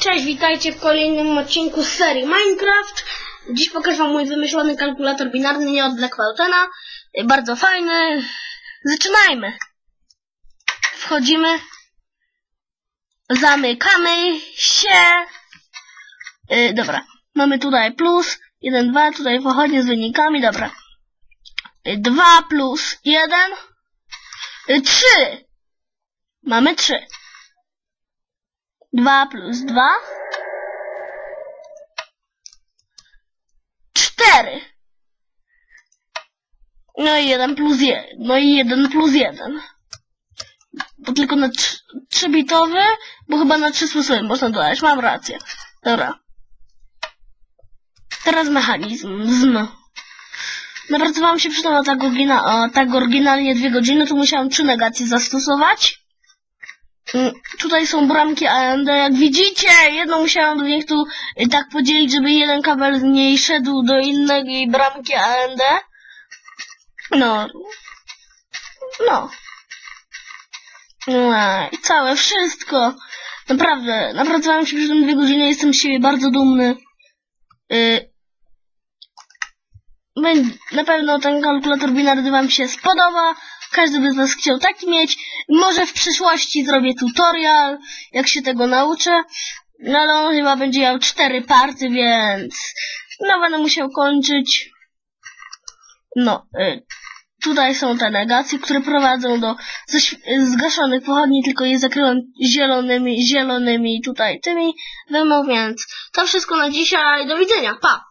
Cześć, witajcie w kolejnym odcinku z serii Minecraft. Dziś pokażę wam mój wymyślony kalkulator binarny nie od Black Fountaina. Y, Bardzo fajny. Zaczynajmy. Wchodzimy. Zamykamy się. Yy, dobra. Mamy tutaj plus. 1, 2. Tutaj pochodnie z wynikami. Dobra. 2 plus 1. 3. Mamy 3. 2 plus 2. 4. No i 1 plus 1. No i 1 plus 1. Bo tylko na 3-bitowy, bo chyba na 3 sposoby można dodać. Mam rację. Dobra. Teraz mechanizm. Zm. Napracowałam się przy tym tak, tak oryginalnie dwie godziny, to musiałam trzy negacje zastosować. Tutaj są bramki AMD, jak widzicie, jedną musiałam do nich tu y, tak podzielić, żeby jeden kabel z niej szedł do innej bramki AMD. No. No. No i całe wszystko. Naprawdę, napracowałem się przy tym dwie godziny, jestem z siebie bardzo dumny. Y, Bę- Na pewno ten kalkulator binarny Wam się spodoba. Każdy by z Was chciał taki mieć. Może w przyszłości zrobię tutorial, jak się tego nauczę. No ale on chyba będzie miał cztery party, więc no będę musiał kończyć. No, y, tutaj są te negacje, które prowadzą do zgaszonych pochodni, tylko je zakryłem zielonymi, zielonymi tutaj tymi wymą, więc to wszystko na dzisiaj. Do widzenia, pa!